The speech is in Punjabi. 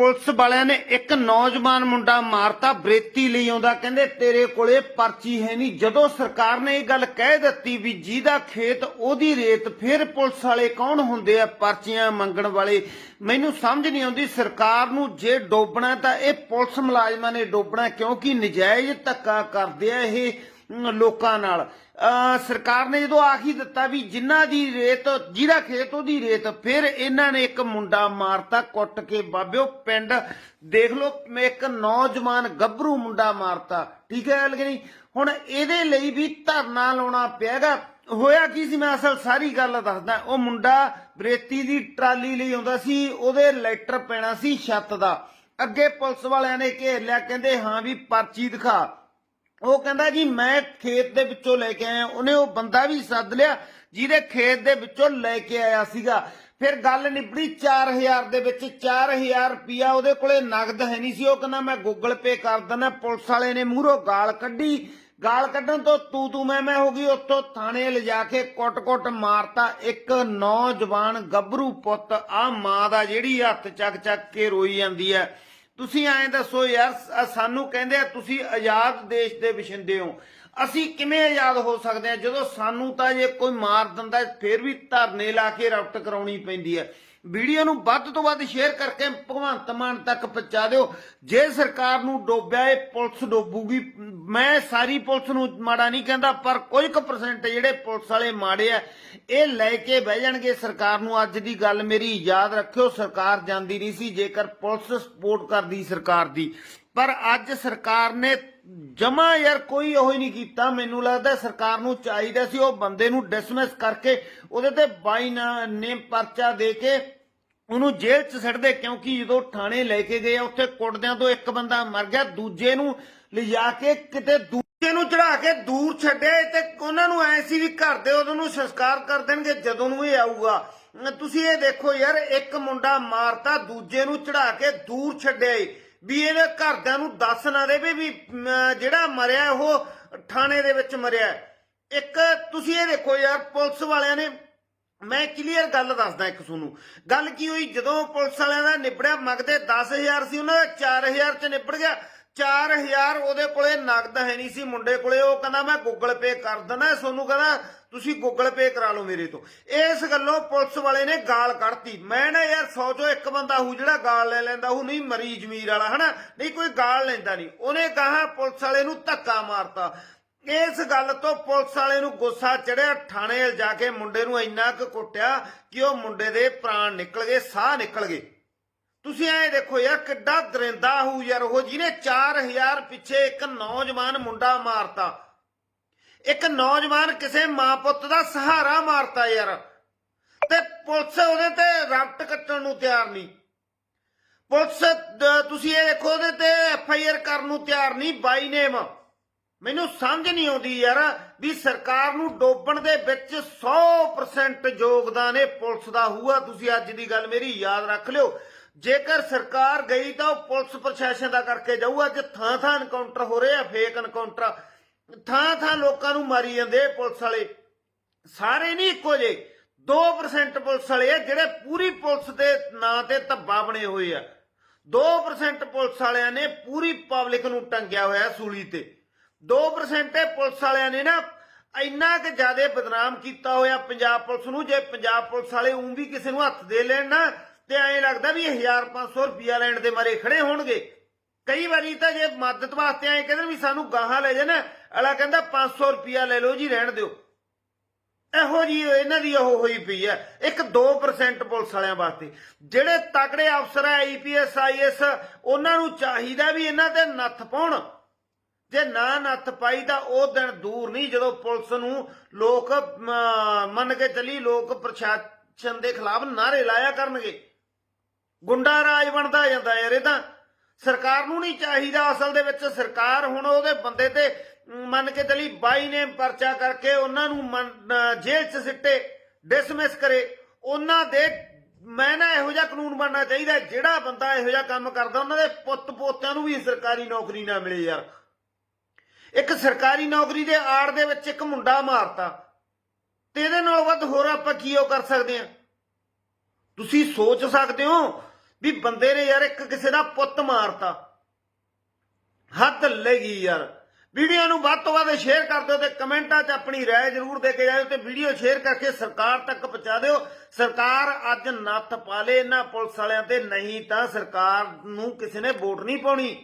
ਪੁਲਿਸ ਵਾਲਿਆਂ ਨੇ ਇੱਕ ਨੌਜਵਾਨ ਮੁੰਡਾ ਮਾਰਤਾ, ਬਰੇਤੀ ਲਈ ਆਉਂਦਾ। ਕਹਿੰਦੇ, ਤੇਰੇ ਕੋਲੇ ਪਰਚੀ ਹੈ ਨਹੀਂ। ਜਦੋਂ ਸਰਕਾਰ ਨੇ ਇਹ ਗੱਲ ਕਹਿ ਦਿੱਤੀ ਵੀ ਜਿਹਦਾ ਖੇਤ ਉਹਦੀ ਰੇਤ, ਫਿਰ ਪੁਲਿਸ ਵਾਲੇ ਕੌਣ ਹੁੰਦੇ ਆ ਪਰਚੀਆਂ ਮੰਗਣ ਵਾਲੇ? ਮੈਨੂੰ ਸਮਝ ਨਹੀਂ ਆਉਂਦੀ ਸਰਕਾਰ ਨੂੰ ਜੇ ਡੋਬਣਾ ਤਾਂ ਇਹ ਪੁਲਿਸ ਮੁਲਾਜ਼ਮਾਂ ਨੇ ਡੋਬਣਾ ਕਿਉਂਕਿ ਨਜਾਇਜ਼ ਧੱਕਾ ਕਰਦੇ ਆ ਇਹ। ਲੋਕਾਂ ਨਾਲ। ਅਹ ਸਰਕਾਰ ਨੇ ਜਦੋਂ ਆਖ ਦਿੱਤਾ ਵੀ ਜਿਨ੍ਹਾਂ ਦੀ ਰੇਤ, ਜਿਹਦਾ ਖੇਤ ਉਹਦੀ ਰੇਤ, ਫਿਰ ਇਹਨਾਂ ਨੇ ਇੱਕ ਮੁੰਡਾ ਮਾਰਤਾ ਕੁੱਟ ਕੇ। ਬਾਬਿਓ, ਪਿੰਡ ਦੇਖ ਲਓ ਇੱਕ ਨੌਜਵਾਨ ਗੱਭਰੂ ਮੁੰਡਾ ਮਾਰਤਾ। ਠੀਕ ਹੈ ਗੱਲ ਨਹੀਂ? ਹੁਣ ਇਹਦੇ ਲਈ ਵੀ ਧਰਨਾ ਲਾਉਣਾ ਪਿਆਗਾ। ਹੋਇਆ ਕੀ ਸੀ? ਮੈਂ ਅਸਲ ਸਾਰੀ ਗੱਲ ਦੱਸਦਾ। ਉਹ ਮੁੰਡਾ ਬਰੇਤੀ ਦੀ ਟਰਾਲੀ ਲਈ ਆਉਂਦਾ ਸੀ, ਉਹਦੇ ਲੈਟਰ ਪੈਣਾ ਸੀ ਛੱਤ ਦਾ। ਅੱਗੇ ਪੁਲਿਸ ਵਾਲਿਆਂ ਨੇ ਘੇਰ ਲਿਆ, ਕਹਿੰਦੇ, ਹਾਂ ਵੀ ਪਰਚੀ ਦਿਖਾ। ਉਹ ਕਹਿੰਦਾ ਜੀ, ਮੈਂ ਖੇਤ ਦੇ ਵਿੱਚੋਂ ਲੈ ਕੇ ਆਇਆ। ਉਹਨੇ ਉਹ ਬੰਦਾ ਵੀ ਸੱਦ ਲਿਆ, ਜਿਹਦੇ ਖੇਤ ਦੇ ਵਿੱਚੋਂ ਲੈ ਕੇ ਆਇਆ ਸੀਗਾ। ਫਿਰ ਗੱਲ ਨਿਬੜੀ 4000 ਦੇ ਵਿੱਚ। 4000 ਰੁਪਿਆ ਉਹਦੇ ਕੋਲੇ ਨਗਦ ਹੈ ਨਹੀਂ ਸੀ। ਉਹ ਕਹਿੰਦਾ, ਮੈਂ ਗੂਗਲ ਪੇ ਕਰ ਦਿੰਦਾ, ਪੁਲਿਸ ਵਾਲੇ ਨੇ ਮੂਹਰੋਂ ਗਾਲ ਕੱਢੀ। ਗਾਲ ਕੱਢਣ ਤੋਂ ਤੂੰ ਤੂੰ ਮੈਂ ਮੈਂ ਹੋ ਗਈ। ਉੱਥੋਂ ਥਾਣੇ ਲਿਜਾ ਕੇ ਕੁੱਟ-ਕੁੱਟ ਮਾਰਤਾ। ਇੱਕ ਨੌਜਵਾਨ ਗੱਭਰੂ ਪੁੱਤ ਆ ਮਾਂ ਦਾ ਜਿਹੜੀ ਹੱਥ ਚੱਕ ਚੱਕ ਕੇ ਰੋਈ ਜਾਂਦੀ ਹੈ। ਤੁਸੀਂ ਐਂ ਦੱਸੋ ਯਾਰ ਸਾਨੂੰ ਕਹਿੰਦੇ ਆ ਤੁਸੀਂ ਆਜ਼ਾਦ ਦੇਸ਼ ਦੇ ਵਸਿੰਦੇ ਹੋ। ਅਸੀਂ ਕਿਵੇਂ ਆਜ਼ਾਦ ਹੋ ਸਕਦੇ ਹਾਂ ਜਦੋਂ ਸਾਨੂੰ ਤਾਂ ਜੇ ਕੋਈ ਮਾਰ ਦਿੰਦਾ, ਫਿਰ ਵੀ ਧਰਨੇ ਲਾ ਕੇ ਰਫਟ ਕਰਾਉਣੀ ਪੈਂਦੀ ਹੈ ਵੀਡੀਓ ਨੂੰ ਵੱਧ ਤੋਂ ਵੱਧ ਸ਼ੇਅਰ ਕਰਕੇ ਭਗਵੰਤ ਮਾਨ ਤੱਕ ਪਹੁੰਚਾ ਦਿਓ। ਜੇ ਸਰਕਾਰ ਨੂੰ ਡੋਬਿਆ ਇਹ ਪੁਲਿਸ ਡੋਬੂਗੀ, ਮੈਂ ਸਾਰੀ ਪੁਲਿਸ ਨੂੰ ਮਾੜਾ ਨਹੀਂ ਕਹਿੰਦਾ, ਪਰ ਕੁਝ ਕੁ ਪਰਸੈਂਟ ਜਿਹੜੇ ਪੁਲਿਸ ਵਾਲੇ ਮਾੜੇ ਆ, ਇਹ ਲੈ ਕੇ ਬਹਿ ਜਾਣਗੇ। ਸਰਕਾਰ ਨੂੰ ਅੱਜ ਦੀ ਗੱਲ ਮੇਰੀ ਯਾਦ ਰੱਖਿਓ, ਸਰਕਾਰ ਜਾਂਦੀ ਨਹੀਂ ਸੀ, ਜੇਕਰ ਪੁਲਿਸ ਸਪੋਰਟ ਕਰਦੀ ਸਰਕਾਰ ਦੀ। ਪਰ ਅੱਜ ਸਰਕਾਰ ਨੇ ਜਮਾ ਯਾਰ ਕੋਈ ਉਹ ਹੀ ਨਹੀਂ ਕੀਤਾ। ਮੈਨੂੰ ਲੱਗਦਾ ਸਰਕਾਰ ਨੂੰ ਚਾਹੀਦਾ ਸੀ ਉਹ ਬੰਦੇ ਨੂੰ ਡਿਸਮਿਸ ਕਰਕੇ ਉਹਦੇ ਤੇ ਬਾਈ ਨੇਮ ਪਰਚਾ ਦੇ ਕੇ ਉਹਨੂੰ ਜੇਲ੍ਹ 'ਚ ਸਿੱਟਦੇ, ਕਿਉਂਕਿ ਜਦੋਂ ਥਾਣੇ ਲੈ ਕੇ ਗਏ ਉੱਥੇ ਕੁੱਟਦਿਆਂ ਤੋਂ ਇੱਕ ਬੰਦਾ ਮਰ ਗਿਆ, ਦੂਜੇ ਨੂੰ ਲਿਜਾ ਕੇ ਕਿਤੇ ਦੂਜੇ ਨੂੰ ਚੜਾ ਕੇ ਦੂਰ ਛੱਡਿਆ ਤੇ ਉਹਨਾਂ ਨੂੰ ਐ ਸੀ ਵੀ ਘਰ ਦੇ ਉਹਨਾਂ ਨੂੰ ਸੰਸਕਾਰ ਕਰ ਦੇਣਗੇ, ਜਦੋਂ ਨੂੰ ਇਹ ਆਊਗਾ। ਤੁਸੀਂ ਇਹ ਦੇਖੋ ਯਾਰ, ਇੱਕ ਮੁੰਡਾ ਮਾਰਤਾ, ਦੂਜੇ ਨੂੰ ਚੜਾ ਕੇ ਦੂਰ ਛੱਡਿਆ ਏ ਵੀ ਇਹਦੇ ਘਰਦਿਆਂ ਨੂੰ ਦੱਸ ਨਾ ਦੇਵੇ ਵੀ ਜਿਹੜਾ ਮਰਿਆ ਉਹ ਥਾਣੇ ਦੇ ਵਿੱਚ ਮਰਿਆ ਇੱਕ, ਤੁਸੀਂ ਇਹ ਦੇਖੋ ਯਾਰ, ਪੁਲਿਸ ਵਾਲਿਆਂ ਨੇ, ਮੈਂ ਕਲੀਅਰ ਗੱਲ ਦੱਸਦਾ ਇੱਕ ਤੁਹਾਨੂੰ। ਗੱਲ ਕੀ ਹੋਈ? ਜਦੋਂ ਪੁਲਿਸ ਵਾਲਿਆਂ ਦਾ ਨਿਬੜਿਆ, ਮੰਗਦੇ 10000 ਸੀ, ਉਹਨਾਂ ਦਾ 4000 ਚ ਨਿਬੜ ਗਿਆ। 4000 ਉਹਦੇ ਕੋਲੇ ਨਗਦ ਹੈ ਨਹੀਂ ਸੀ ਮੁੰਡੇ ਕੋਲੇ, ਉਹ ਕਹਿੰਦਾ ਮੈਂ ਗੂਗਲ ਪੇ ਕਰ ਦਿੰਦਾ, ਸੋਨੂੰ ਕਹਿੰਦਾ ਤੁਸੀਂ ਗੂਗਲ ਪੇ ਕਰਾ ਲਓ ਮੇਰੇ ਤੋਂ। ਇਸ ਗੱਲੋਂ ਪੁਲਿਸ ਵਾਲੇ ਨੇ ਗਾਲ ਕੱਢਤੀ। ਮੈਂ ਨਾ ਯਾਰ 100 ਚੋਂ ਇੱਕ ਬੰਦਾ ਹੂ ਜਿਹੜਾ ਗਾਲ ਲੈ ਲੈਂਦਾ ਉਹ ਨਹੀਂ ਮਰੀ ਜ਼ਮੀਰ ਵਾਲਾ, ਹਨਾ? ਨਹੀਂ, ਕੋਈ ਗਾਲ ਲੈਂਦਾ ਨਹੀਂ। ਉਹਨੇ ਕਹਾ ਪੁਲਿਸ ਵਾਲੇ ਨੂੰ ਧੱਕਾ ਮਾਰਤਾ। ਇਸ ਗੱਲ ਤੋਂ ਪੁਲਿਸ ਵਾਲੇ ਨੂੰ ਗੁੱਸਾ ਚੜਿਆ, ਥਾਣੇ ਜਾ ਕੇ ਮੁੰਡੇ ਨੂੰ ਇੰਨਾ ਕੁ ਕੁੱਟਿਆ ਕਿ ਉਹ ਮੁੰਡੇ ਦੇ ਪ੍ਰਾਣ ਨਿਕਲ ਗਏ, ਸਾਹ ਨਿਕਲ ਗਏ। ਤੁਸੀਂ ਐ ਦੇਖੋ ਯਾਰ, ਕਿੱਡਾ ਦਰਿੰਦਾ ਹੂ ਯਾਰ ਉਹ, ਜਿਹਨੇ 4000 ਪਿੱਛੇ ਇੱਕ ਨੌਜਵਾਨ ਮੁੰਡਾ ਮਾਰਤਾ। ਇੱਕ ਨੌਜਵਾਨ ਕਿਸੇ ਮਾਂ ਪੁੱਤ ਦਾ ਸਹਾਰਾ ਮਾਰਤਾ ਯਾਰ। ਤੇ ਪੁਲਿਸ ਉਹਦੇ ਤੇ ਰਫਟ ਕੱਟਣ ਨੂੰ ਤਿਆਰ ਨਹੀਂ। ਪੁਲਿਸ ਤੁਸੀਂ ਇਹ ਦੇਖੋ ਉਹਦੇ ਤੇ ਐਫ ਆਈ ਆਰ ਕਰਨ ਨੂੰ ਤਿਆਰ ਨਹੀਂ, ਬਾਈ ਨੇਮ। ਮੈਨੂੰ ਸਮਝ ਨਹੀਂ ਆਉਂਦੀ ਯਾਰ ਵੀ ਸਰਕਾਰ ਨੂੰ ਡੋਬਣ ਦੇ ਵਿੱਚ 100% ਯੋਗਦਾਨ ਇਹ ਪੁਲਿਸ ਦਾ ਹੋਊਗਾ ਤੁਸੀਂ ਅੱਜ ਦੀ ਗੱਲ ਮੇਰੀ ਯਾਦ ਰੱਖ ਲਿਓ। ਜੇਕਰ ਸਰਕਾਰ ਗਈ ਤਾਂ ਉਹ ਪੁਲਿਸ ਪ੍ਰਸ਼ਾਸਨ ਦਾ ਕਰਕੇ ਜਾਊ ਅੱਜ ਥਾਂ ਥਾਂ ਐਨਕਾਊਂਟਰ ਹੋ ਰਹੇ ਆ ਫੇਕ ਐਨਕਾਊਂਟਰ ਥਾਂ ਥਾਂ ਲੋਕਾਂ ਨੂੰ ਮਾਰੀ ਜਾਂਦੇ ਪੁਲਿਸ ਵਾਲੇ। ਸਾਰੇ ਨਹੀਂ ਇੱਕੋ ਜੇ 2% ਪੁਲਿਸ ਵਾਲੇ ਆ ਜਿਹੜੇ ਪੂਰੀ ਪੁਲਿਸ ਦੇ ਨਾਂ ਤੇ ਧੱਬਾ ਬਣੇ ਹੋਏ ਆ। 2% ਪੁਲਿਸ ਵਾਲਿਆਂ ਨੇ ਪੂਰੀ ਪਬਲਿਕ ਨੂੰ ਟੰਗਿਆ ਹੋਇਆ ਸੂਲੀ ਤੇ। 2% ਇਹ ਪੁਲਿਸ ਵਾਲਿਆਂ ਨੇ ਨਾ ਇੰਨਾ ਕਿ ਜ਼ਿਆਦਾ ਬਦਨਾਮ ਕੀਤਾ ਹੋਇਆ ਪੰਜਾਬ ਪੁਲਿਸ ਨੂੰ। ਜੇ ਪੰਜਾਬ ਪੁਲਿਸ ਵਾਲੇ ਉਂ ਵੀ ਕਿਸੇ ਨੂੰ ਹੱਥ ਦੇ ਲੈਣ ਨਾ ਤੇ ਐਂ ਲੱਗਦਾ ਵੀ 1500 ਰੁਪਿਆ ਲੈਣ ਦੇ ਮਾਰੇ ਖੜੇ ਹੋਣਗੇ। ਕਈ ਵਾਰੀ ਤਾਂ ਜੇ ਮਦਦ ਵਾਸਤੇ ਐਂ ਕਹਿੰਦੇ ਵੀ ਸਾਨੂੰ ਗਾਹਾਂ ਲੈ ਜਾਣਾ ਅਲਾ ਕਹਿੰਦਾ 500 ਰੁਪਿਆ ਲੈ ਲਓ ਜੀ, ਰਹਿਣ ਦਿਓ। ਇਹੋ ਜੀ ਇਹਨਾਂ ਦੀ ਉਹ ਹੋਈ ਪਈ ਹੈ, ਇੱਕ 2% ਪੁਲਿਸ ਵਾਲਿਆਂ ਵਾਸਤੇ। ਜਿਹੜੇ ਤਕੜੇ ਅਫਸਰ ਆ ਆਈਪੀਐਸ ਆਈਐਸ ਉਹਨਾਂ ਨੂੰ ਚਾਹੀਦਾ ਵੀ ਇਹਨਾਂ ਤੇ ਨੱਥ ਪਾਉਣ। ਜੇ ਨਾ ਨੱਥ ਪਾਈ ਤਾਂ ਉਹ ਦਿਨ ਦੂਰ ਨਹੀਂ, ਜਦੋਂ ਪੁਲਿਸ ਨੂੰ ਲੋਕ ਮੰਨ ਕੇ ਚੱਲੀ, ਲੋਕ ਪ੍ਰਸ਼ਾਸਨ ਦੇ ਖਿਲਾਫ ਨਾਰੇ ਲਾਇਆ ਕਰਨਗੇ। ਗੁੰਡਾ ਰਾਜ ਬਣਦਾ ਜਾਂਦਾ ਯਾਰ, ਇਹ ਤਾਂ ਸਰਕਾਰ ਨੂੰ ਨਹੀਂ ਚਾਹੀਦਾ ਅਸਲ ਦੇ ਵਿੱਚ। ਸਰਕਾਰ ਹੁਣ ਉਹਦੇ ਬੰਦੇ ਤੇ ਮੰਨ ਕੇ ਚੱਲੀ ਬਾਈ ਨੇ ਪਰਚਾ ਕਰਕੇ ਉਹਨਾਂ ਨੂੰ ਜੇਲ੍ਹ 'ਚ ਸਿੱਟੇ ਡਿਸਮਿਸ ਕਰੇ। ਉਹਨਾਂ ਦੇ, ਮੈਂ ਨਾ ਇਹੋ ਜਿਹਾ ਕਾਨੂੰਨ ਬਣਨਾ ਚਾਹੀਦਾ, ਜਿਹੜਾ ਬੰਦਾ ਇਹੋ ਜਿਹਾ ਕੰਮ ਕਰਦਾ, ਉਹਨਾਂ ਦੇ ਪੁੱਤ ਪੋਤਿਆਂ ਨੂੰ ਵੀ ਸਰਕਾਰੀ ਨੌਕਰੀ ਨਾ ਮਿਲੇ ਯਾਰ। ਇੱਕ ਸਰਕਾਰੀ ਨੌਕਰੀ ਦੇ ਆੜ ਦੇ ਵਿੱਚ ਇੱਕ ਮੁੰਡਾ ਮਾਰਤਾ, ਤੇ ਇਹਦੇ ਨਾਲ ਵੱਧ ਹੋਰ ਆਪਾਂ ਕੀ ਉਹ ਕਰ ਸਕਦੇ ਆ ਤੁਸੀਂ ਸੋਚ ਸਕਦੇ ਹੋ ਵੀ ਬੰਦੇ ਨੇ ਯਾਰ ਇੱਕ ਕਿਸੇ ਦਾ ਪੁੱਤ ਮਾਰਤਾ ਹੱਦ ਲੱਗੀ ਯਾਰ ਵੀਡੀਓ ਨੂੰ ਵੱਧ ਤੋਂ ਵੱਧ ਸ਼ੇਅਰ ਕਰ ਦਿਓ ਤੇ ਕਮੈਂਟਾਂ 'ਚ ਆਪਣੀ رائے ਜ਼ਰੂਰ ਦੇ ਕੇ ਜਾਇਓ ਤੇ ਵੀਡੀਓ ਸ਼ੇਅਰ ਕਰਕੇ ਸਰਕਾਰ ਤੱਕ ਪਹੁੰਚਾ ਦਿਓ ਸਰਕਾਰ ਅੱਜ ਨੱਥ ਪਾ ਲੇ ਇਹਨਾਂ ਪੁਲਿਸ ਵਾਲਿਆਂ ਤੇ ਨਹੀਂ ਤਾਂ ਸਰਕਾਰ ਨੂੰ ਕਿਸੇ ਨੇ ਵੋਟ ਨਹੀਂ ਪਾਉਣੀ